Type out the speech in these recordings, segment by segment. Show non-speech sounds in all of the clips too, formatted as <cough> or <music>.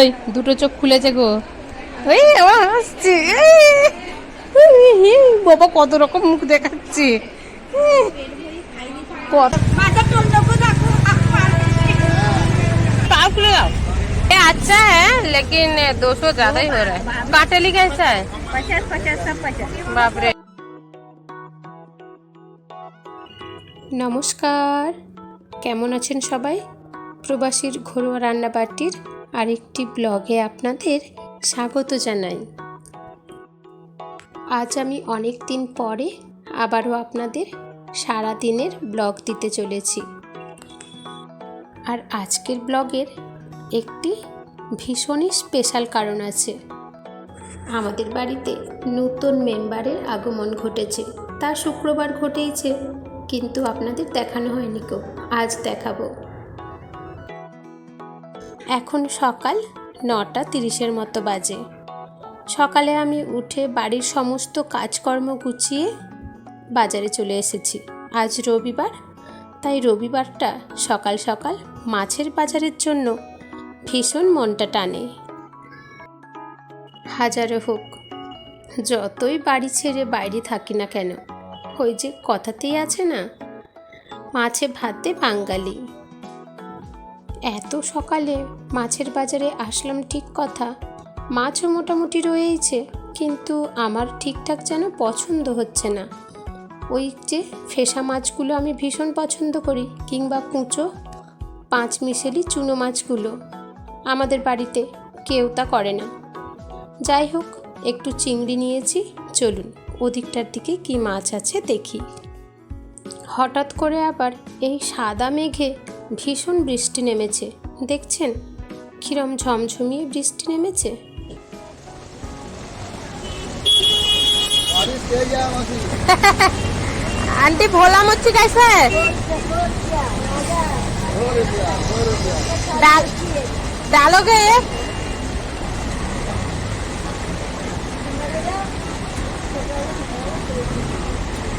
ওই দুটো চোখ খুলেছে গো ওই আমার হাসছে বাবা কত রকম মুখ দেখাচ্ছে কত पाव किलो लाओ ये अच्छा है लेकिन दो सौ ज्यादा ही हो रहा है काटली कैसा है पचास पचास सब पचास बाप रे নমস্কার কেমন আছেন সবাই প্রবাসীর ঘরোয়া রান্নাবাটির আরেকটি ব্লগে আপনাদের স্বাগত জানাই। আজ আমি অনেক দিন পরে আবারও আপনাদের সারা দিনের ব্লগ দিতে চলেছি। আর আজকের ব্লগের একটি ভীষণই স্পেশাল কারণ আছে। আমাদের বাড়িতে নতুন মেম্বারের আগমন ঘটেছে। তা শুক্রবার ঘটেইছে, কিন্তু আপনাদের দেখানো হয়নি কো আজ দেখাবো। এখন সকাল নটা তিরিশের মতো বাজে। সকালে আমি উঠে বাড়ির সমস্ত কাজকর্ম গুছিয়ে বাজারে চলে এসেছি। আজ রবিবার, তাই রবিবারটা সকাল সকাল মাছের বাজারের জন্য ভীষণ মনটা টানে। হাজারো হোক, যতই বাড়ি ছেড়ে বাইরে থাকি না কেন, ওই যে কথাতেই আছে না, মাছে ভাতে বাঙালি। এত সকালে মাছের বাজারে আসলাম ঠিক কথা? মাছও মোটামুটি রয়েইছে, কিন্তু আমার ঠিকঠাক যেন পছন্দ হচ্ছে না। ওই যে ফেসা মাছগুলো আমি ভীষণ পছন্দ করি, কিংবা কুঁচো, পাঁচ মিশেলি চুনো মাছগুলো। আমাদের বাড়িতে কেউ তা করে না। যাই হোক, একটু চিংড়ি নিয়েছি, চলুন ওদিকটার দিকে কি মাছ আছে দেখি। হঠাৎ করে আবার এই সাদা মেঘে ভীষণ বৃষ্টি নেমেছে দেখছেন কিরম ঝমঝমিয়ে বৃষ্টি নেমেছে <laughs> आंटी भोला मच्छी कैसा है डाल डालोगे ये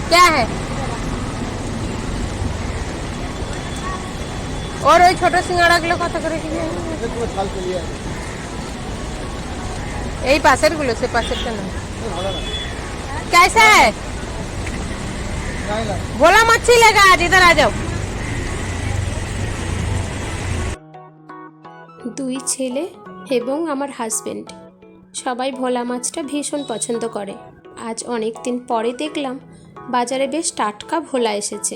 क्या है और ওই ছোট সিঙ্গাড়াগুলো কত করে কিনে এই পাশের গুলো সে পাশেরটা না कैसा है भोला मच्छी लेगा आज इधर आ जाओ দুই ছেলে এবং আমার হাজবেন্ড সবাই ভোলা মাছটা ভীষণ পছন্দ করে আজ অনেক দিন পরে দেখলাম বাজারে বেশ টাটকা ভোলা এসেছে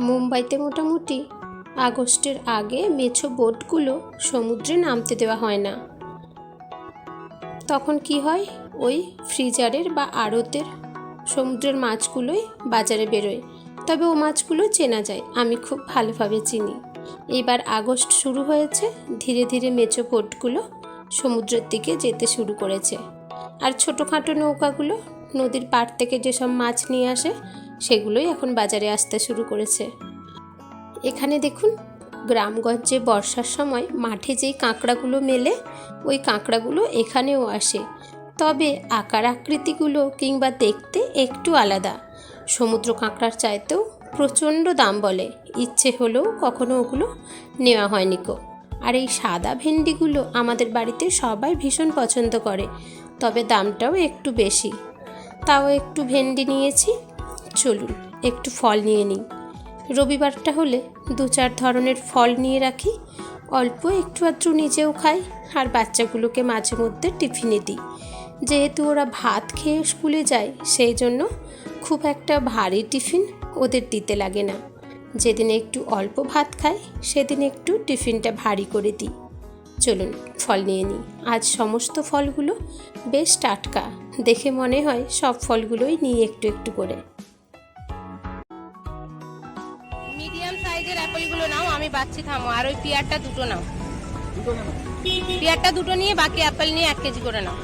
মুম্বাইতে মোটামুটি আগস্টের আগে মেছো বোটগুলো সমুদ্রে নামতে দেওয়া হয় না। তখন কি হয়? ওই ফ্রিজারের বা আড়তের সমুদ্রের মাছগুলোই বাজারে বেরোয়। তবে ও মাছগুলো চেনা যায়, আমি খুব ভালোভাবে চিনি। এবার আগস্ট শুরু হয়েছে, ধীরে ধীরে মেচো বোটগুলো সমুদ্রের দিকে যেতে শুরু করেছে। আর ছোটোখাটো নৌকাগুলো নদীর পাড় থেকে যেসব মাছ নিয়ে আসে, সেগুলোই এখন বাজারে আসতে শুরু করেছে। এখানে দেখুন গ্রামগঞ্জে বর্ষার সময় মাঠে যেই কাঁকড়াগুলো মেলে, ওই কাঁকড়াগুলো এখানেও আসে। তবে আকার আকৃতিগুলো কিংবা দেখতে একটু আলাদা। সমুদ্র কাঁকড়ার চাইতেও প্রচণ্ড দাম বলে। ইচ্ছে হলেও কখনো ওগুলো নেওয়া হয়নি কো আর এই সাদা ভেন্ডিগুলো আমাদের বাড়িতে সবাই ভীষণ পছন্দ করে, তবে দামটাও একটু বেশি। তাও একটু ভেন্ডি নিয়েছি। চলুন, একটু ফল নিয়ে নিই। রবিবারটা হলে দু চার ধরনের ফল নিয়ে রাখি। অল্প একটু আধটু নিজেও খাই আর বাচ্চাগুলোকে মাঝে মধ্যে টিফিনে দিই। যেহেতু ওরা ভাত খেয়ে স্কুলে যায়, সেই জন্য খুব একটা ভারী টিফিন ওদের দিতে লাগে না। যেদিন একটু অল্প ভাত খায় সেদিন একটু টিফিনটা ভারী করে দিই। চলুন, ফল নিয়ে নিই। আজ সমস্ত ফলগুলো বেশ টাটকা। দেখে মনে হয় সব ফলগুলোই নিই একটু একটু করে। মিডিয়াম সাইজের অ্যাপেলগুলো নাও আমি বাচ্চি থামো আর ওই পিয়ারটা দুটো নাও। পিয়ারটা দুটো নিয়ে বাকি অ্যাপেল নিয়ে এক কেজি করে নাও।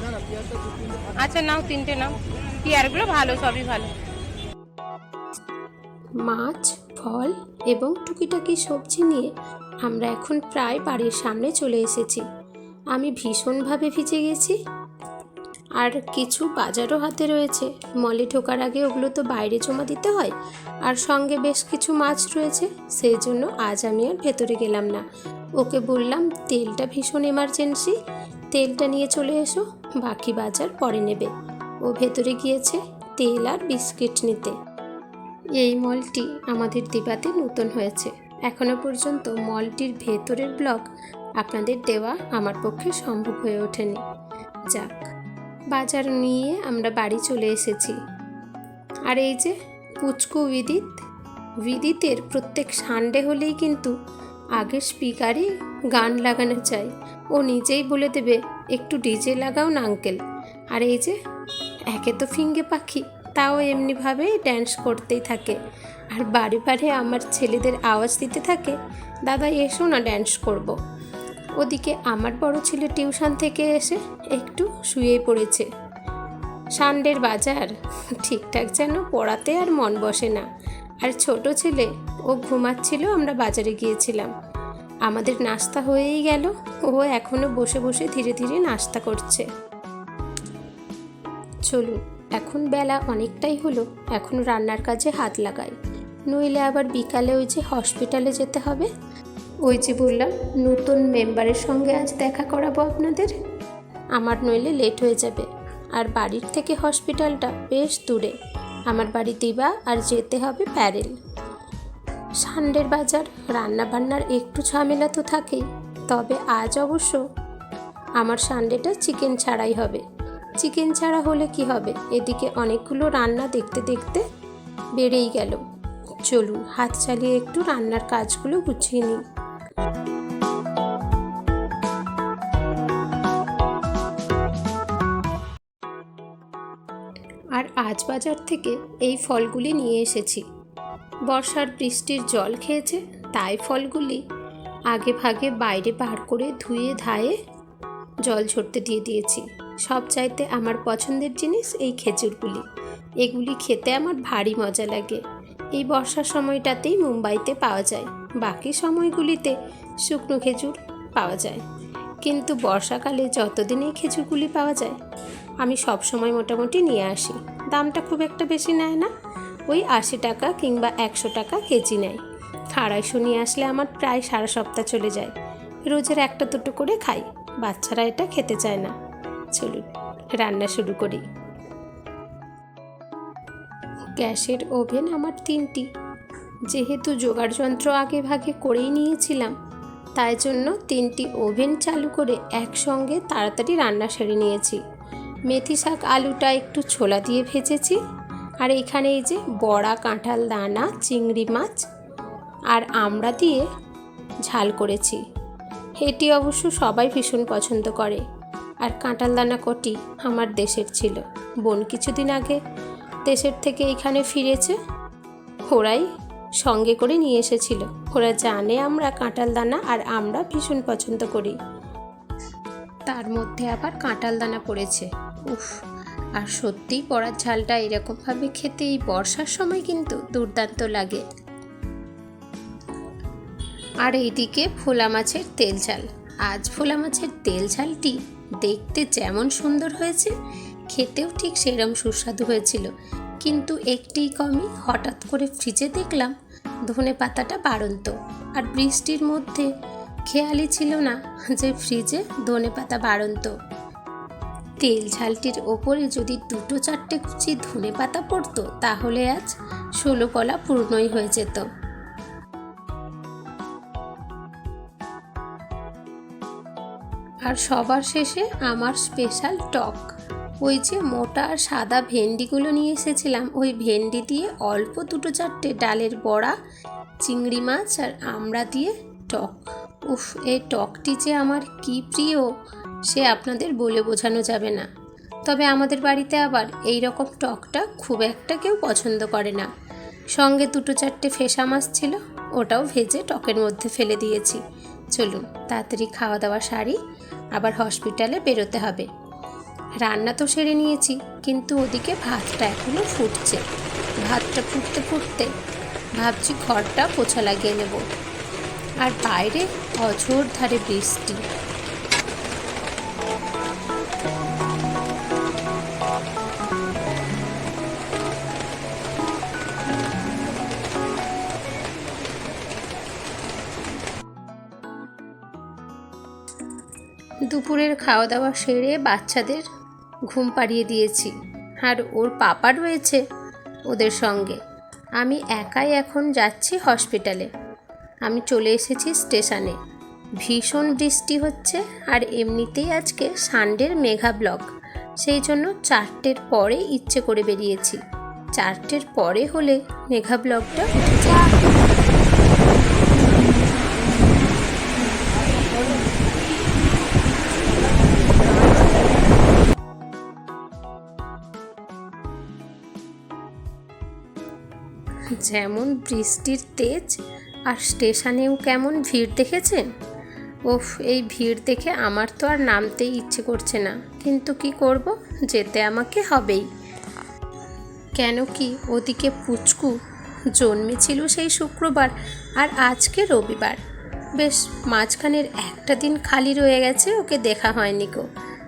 আচ্ছা নাও তিনটে নাও। পিয়ারগুলো ভালো সবই ভালো। মাছ ফল এবং টুকিটাকি সবজি নিয়ে আমরা এখন প্রায় বাড়ির সামনে চলে এসেছি। আমি ভীষণভাবে ভিজে গেছি। আর কিছু বাজারও হাতে রয়েছে। মলে ঢোকার আগে ওগুলো তো বাইরে জমা দিতে হয়, আর সঙ্গে বেশ কিছু মাছ রয়েছে, সেই জন্য আজ আমি আর ভেতরে গেলাম না। ওকে বললাম, তেলটা ভীষণ এমার্জেন্সি তেলটা নিয়ে চলে এসো, বাকি বাজার পরে নেবে। ও ভেতরে গিয়েছে, তেল আর বিস্কিট নিতে। এই মলটি আমাদের দিবাতে নতুন হয়েছে। এখনও পর্যন্ত মলটির ভেতরের ব্লগ আপনাদের দেওয়া আমার পক্ষে সম্ভব হয়ে ওঠেনি। যাক বাজার নিয়ে আমরা বাড়ি চলে এসেছি। আর এই যে পুচকু বিদিত, বিদিতের প্রত্যেক সানডে হলেই কিন্তু আগে স্পিকারে গান লাগানো চাই ও নিজেই বলে দেবে, একটু ডিজে লাগাও না আঙ্কেল। আর এই যে একে তো ফিঙ্গে পাখি, তাও এমনিভাবেই ড্যান্স করতেই থাকে। আর বাড়ি বাড়ি আমার ছেলেদের আওয়াজ দিতে থাকে, দাদা, এসো না ড্যান্স করব। ওদিকে আমার বড় ছেলে টিউশন থেকে এসে একটু শুয়ে পড়েছে। সানডের বাজার ঠিকঠাক যেন পড়াতে আর মন বসে না। আর ছোট ছেলে, ও ঘুমাচ্ছিল, আমরা বাজারে গিয়েছিলাম। আমাদের নাস্তা হয়েই গেল, ও এখনও বসে বসে ধীরে ধীরে নাস্তা করছে। চলুন, এখন বেলা অনেকটাই হলো, এখন রান্নার কাজে হাত লাগাই। নইলে আবার বিকালে ওই যে হসপিটালে যেতে হবে। ওই যে বললাম, নতুন মেম্বারের সঙ্গে আজ দেখা করাবো আপনাদের। আমার নইলে লেট হয়ে যাবে। আর বাড়ির থেকে হসপিটালটা বেশ দূরে। আমার বাড়ি দিবা আর যেতে হবে প্যারেল। সানডের বাজার রান্না বান্নার একটু ঝামেলা তো থাকেই। তবে আজ অবশ্য আমার সানডেটা চিকেন ছাড়াই হবে। চিকেন ছাড়া হলে কি হবে? এদিকে অনেকগুলো রান্না দেখতে দেখতে বেড়েই গেল। চলুন, হাত চালিয়ে একটু রান্নার কাজগুলো গুছিয়ে নিই। আর আজ বাজার থেকে এই ফলগুলি নিয়ে এসেছি। বর্ষার বৃষ্টির জল খেয়েছে, তাই ফলগুলি আগে ভাগে বাইরে বার করে ধুয়ে ধায়ে জল ঝরতে দিয়ে দিয়েছি। সব চাইতে আমার পছন্দের জিনিস এই খেজুরগুলি। এগুলি খেতে আমার ভারী মজা লাগে। এই বর্ষার সময়টাতেই মুম্বাইতে পাওয়া যায়। বাকি সময়গুলিতে শুকনো খেজুর পাওয়া যায়। কিন্তু বর্ষাকালে যতদিন এই খেজুরগুলি পাওয়া যায়, আমি সব সময় মোটামুটি নিয়ে আসি। দামটা খুব একটা বেশি নেয় না। ওই আশি টাকা কিংবা একশো টাকা কেজি নেয়। আড়াইশো নিয়ে আসলে আমার প্রায় সারা সপ্তাহ চলে যায়। রোজের একটা দুটো করে খাই। বাচ্চারা এটা খেতে চায় না। চলুন, রান্না শুরু করি। গ্যাসের ওভেন আমার তিনটি। যেহেতু জোগাড় যন্ত্র আগে ভাগে করেই নিয়েছিলাম, তাই জন্য তিনটি ওভেন চালু করে একসঙ্গে তাড়াতাড়ি রান্না সেরে নিয়েছি। মেথি শাক আলুটা একটু ছোলা দিয়ে ভেজেছি, আর এখানে এই যে বড়া, কাঁঠাল, দানা, চিংড়ি মাছ আর আমরা দিয়ে ঝাল করেছি। এটি অবশ্য সবাই ভীষণ পছন্দ করে, আর কাঁঠাল দানা কটি আমার দেশের ছিল। বোন কিছুদিন আগে দেশের থেকে এখানে ফিরেছে, ওরাই সঙ্গে করে নিয়ে এসেছিল। ওরা জানে আমরা কাঁঠাল দানা আর আমরা ভীষণ পছন্দ করি। তার মধ্যে আবার কাঁঠাল দানা পড়েছে। উফ, আর সত্যিই পড়ার ঝালটা এরকমভাবে খেতে এই বর্ষার সময় কিন্তু দুর্দান্ত লাগে। আর এইদিকে ফোলা মাছের তেল ঝাল। আজ ফোলা মাছের তেল ঝালটি দেখতে যেমন সুন্দর হয়েছে, খেতেও ঠিক সেরম সুস্বাদু হয়েছিল। কিন্তু একটি কমই হঠাৎ করে ফ্রিজে দেখলাম ধনে পাতাটা বাড়ন্ত। আর বৃষ্টির মধ্যে খেয়ালই ছিল না যে ফ্রিজে ধনে পাতা বাড়ন্ত। তেল ঝালটির ওপরে যদি দুটো চারটে কুচি ধনে পাতা পড়তো, তাহলে আজ ষোলো কলা পূর্ণই হয়ে যেত। আর সবার শেষে আমার স্পেশাল টক। ওই যে মোটা সাদা ভেন্ডিগুলো নিয়ে এসেছিলাম। ওই ভেন্ডি দিয়ে অল্প দুটো চারটে ডালের বড়া, চিংড়ি মাছ আর আমড়া দিয়ে টক। উফ এই টকটি যে আমার কি প্রিয়, সে আপনাদের বলে বোঝানো যাবে না। তবে আমাদের বাড়িতে আবার এই রকম টকটা খুব একটা কেউ পছন্দ করে না। সঙ্গে দুটো চারটে ফেসা মাছ ছিল, ওটাও ভেজে টকের মধ্যে ফেলে দিয়েছি। চলুন, তাড়াতাড়ি খাওয়া দাওয়া সারি, আবার হসপিটালে বেরোতে হবে। রান্না তো সেরে নিয়েছি, কিন্তু ওদিকে ভাতটা এখনও ফুটছে। ভাতটা ফুটতে ফুটতে ভাবছি ঘরটা পোছা লাগিয়ে নেব। আর বাইরে অঝোর ধারে বৃষ্টি। দুপুরের খাওয়া দাওয়া সেরে বাচ্চাদের ঘুম পাড়িয়ে দিয়েছি। আর ওর পাপা রয়েছে ওদের সঙ্গে। আমি একাই এখন যাচ্ছি হসপিটালে। আমি চলে এসেছি স্টেশনে। ভীষণ বৃষ্টি হচ্ছে আর এমনিতেই আজকে সানডের মেঘা ব্লক। সেই জন্য চারটের পরে ইচ্ছে করে বেরিয়েছি। চারটের পরে হলে মেঘা ব্লকটা যেমন বৃষ্টির তেজ আর স্টেশনেও কেমন ভিড় দেখেছেন? ওফ, এই ভিড় দেখে আমার তো আর নামতেই ইচ্ছে করছে না। কিন্তু কি করব? যেতে আমাকে হবেই। কেন কি ওদিকে পুচকু জন্মেছিল সেই শুক্রবার আর আজকে রবিবার। বেশ, মাঝখানের একটা দিন খালি রয়ে গেছে, ওকে দেখা হয়নি গো।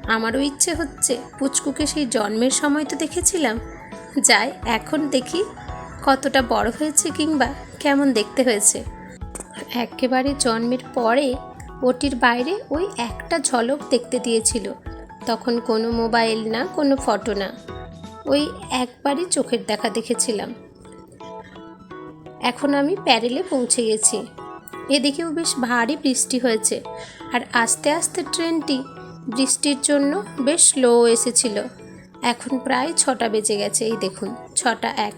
আমারও ইচ্ছে হচ্ছে পুচকুকে সেই জন্মের সময় তো দেখেছিলাম। যাই, এখন দেখি। কতটা বড় হয়েছে কিংবা কেমন দেখতে হয়েছে? একেবারে জন্মের পরে ওটির বাইরে ওই একটা ঝলক দেখতে দিয়েছিল। তখন কোনো মোবাইল না, কোনো ফটো না। ওই একবারই চোখের দেখা দেখেছিলাম। এখন আমি প্যারেলে পৌঁছে গেছি। এদিকেও বেশ ভারী বৃষ্টি হয়েছে আর আস্তে আস্তে ট্রেনটি বৃষ্টির জন্য বেশ স্লো এসেছিল। এখন প্রায় ছটা বেজে গেছে, এই দেখুন, ছটা এক।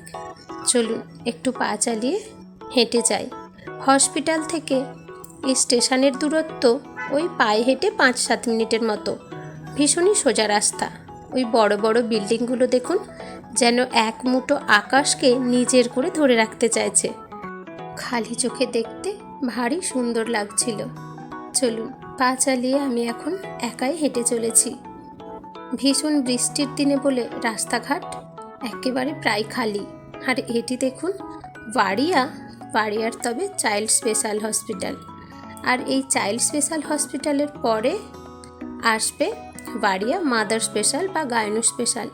চলুন, একটু পা চালিয়ে হেঁটে যাই। হসপিটাল থেকে স্টেশনের দূরত্ব ওই পায়ে হেঁটে পাঁচ সাত মিনিটের মতো। ভীষণই সোজা রাস্তা। ওই বড় বড় বিল্ডিংগুলো দেখুন, যেন এক মুঠো আকাশকে নিজের করে ধরে রাখতে চাইছে। খালি চোখে দেখতে ভারী সুন্দর লাগছিল। চলুন, পা চালিয়ে আমি এখন একাই হেঁটে চলেছি। ভীষণ বৃষ্টির দিনে বলে রাস্তাঘাট একেবারে প্রায় খালি। আর এটি দেখুন, বাড়িয়া, বাড়িয়ার তবে চাইল্ড স্পেশাল হসপিটাল। আর এই চাইল্ড স্পেশাল হসপিটালের পরে আসবে বাড়িয়া মাদার স্পেশাল বা গায়নু স্পেশাল।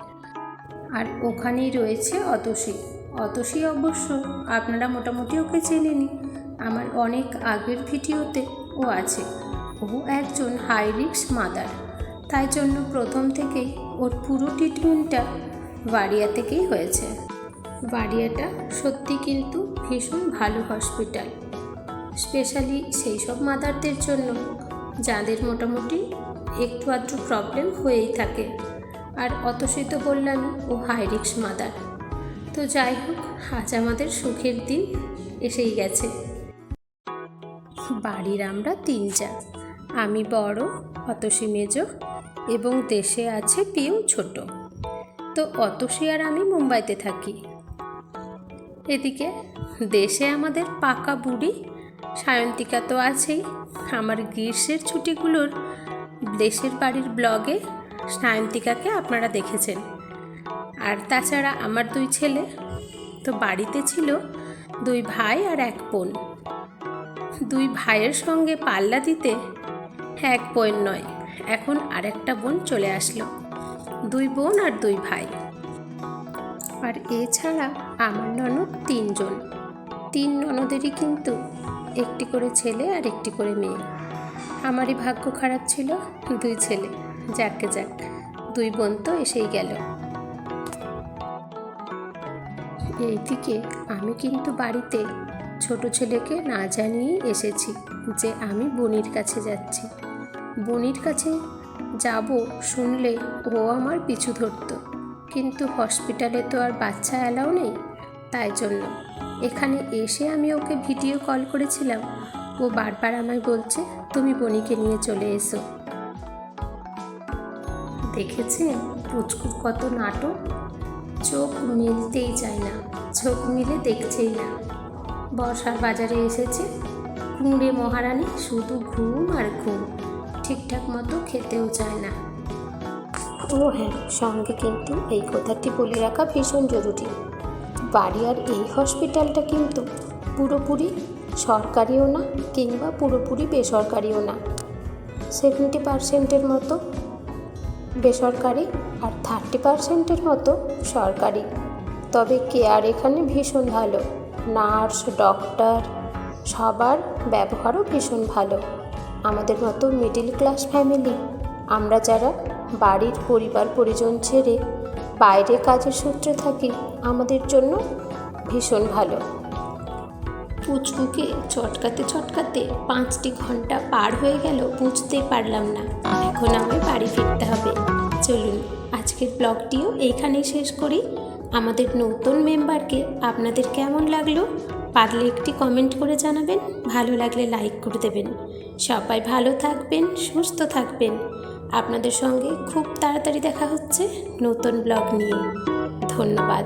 আর ওখানেই রয়েছে অতসী। অতসী অবশ্য আপনারা মোটামুটি ওকে চেনেনি আমার অনেক আগের ভিডিওতে ও আছে। ও একজন হাই রিস্ক মাদার। তাই জন্য প্রথম থেকেই ওর পুরো ট্রিটমেন্টটা বাড়িয়া থেকেই হয়েছে। বাড়িয়াটা সত্যি কিন্তু ভীষণ ভালো হসপিটাল স্পেশালি সেই সব মাদারদের জন্য, যাদের মোটামুটি একটু আধটু প্রবলেম হয়েই থাকে। আর অতসী তো বললামই ও হাই রিক্স মাদার তো যাই হোক, আজ আমাদের সুখের দিন এসেই গেছে। বাড়ির আমরা তিন যা আমি বড়, অতসী মেজ এবং দেশে আছে পিউ ছোট। তো অতসী আর আমি মুম্বাইতে থাকি। এদিকে দেশে আমাদের পাকা বুড়ি, সায়ন্তিকা তো আছেই। আমার গ্রীষ্মের ছুটিগুলোর দেশের বাড়ির ব্লগে সায়ন্তিকাকে আপনারা দেখেছেন। আর তাছাড়া আমার দুই ছেলে, তো বাড়িতে ছিল দুই ভাই আর এক বোন। দুই ভাইয়ের সঙ্গে পাল্লা দিতে এক বোন নয়, এখন আরেকটা বোন চলে আসলো, দুই বোন আর দুই ভাই। আর এছাড়া আমার ননদ তিনজন। তিন ননদেরই কিন্তু একটি করে ছেলে আর একটি করে মেয়ে। আমারই ভাগ্য খারাপ ছিল, দুই ছেলে। যাকে যাক, দুই বোন তো এসেই গেল। এইদিকে আমি কিন্তু বাড়িতে ছোট ছেলেকে না জানিয়েই এসেছি যে আমি বনির কাছে যাচ্ছি। বনির কাছে যাব শুনলে ও আমার পিছু ধরতো। কিন্তু হসপিটালে তো আর বাচ্চা অ্যালাও নেই, তাই জন্য। এখানে এসে আমি ওকে ভিডিও কল করেছিলাম। ও বারবার আমায় বলছে, তুমি বনিকে নিয়ে চলে এসো। দেখেছে পুচকুর কত নাটক? চোখ মিলতেই চায় না, চোখ মিলে দেখছেই না। বর্ষার বাজারে এসেছে, কুঁড়ে মহারানী শুধু ঘুম আর ঘুম, ঠিকঠাক মতো খেতেও চায় না। ও হ্যাঁ সঙ্গে কিন্তু এই কথাটি বলে রাখা ভীষণ জরুরি। বাড়িয়ার এই হসপিটালটা কিন্তু পুরোপুরি সরকারিও না, কিংবা পুরোপুরি বেসরকারিও না। সেভেন্টি পার্সেন্টের মতো বেসরকারি আর থার্টি পার্সেন্টের মতো সরকারি। তবে কেয়ার এখানে ভীষণ ভালো। নার্স ডক্টর সবার ব্যবহারও ভীষণ ভালো। আমাদের মতো মিডিল ক্লাস ফ্যামিলি আমরা যারা বাড়ির পরিবার পরিজন ছেড়ে বাইরে কাজের সূত্রে থাকি আমাদের জন্য ভীষণ ভালো। পুচকুকে চটকাতে চটকাতে পাঁচটি ঘণ্টা পার হয়ে গেল বুঝতেই পারলাম না। এখন আমায় বাড়ি ফিরতে হবে। চলুন, আজকের ব্লগটিও এইখানেই শেষ করি। আমাদের নতুন মেম্বারকে আপনাদের কেমন লাগল? পারলে একটি কমেন্ট করে জানাবেন। ভালো লাগলে লাইক করে দেবেন। সবাই ভালো থাকবেন, সুস্থ থাকবেন। আপনাদের সঙ্গে খুব তাড়াতাড়ি দেখা হচ্ছে নতুন ব্লগ নিয়ে। ধন্যবাদ।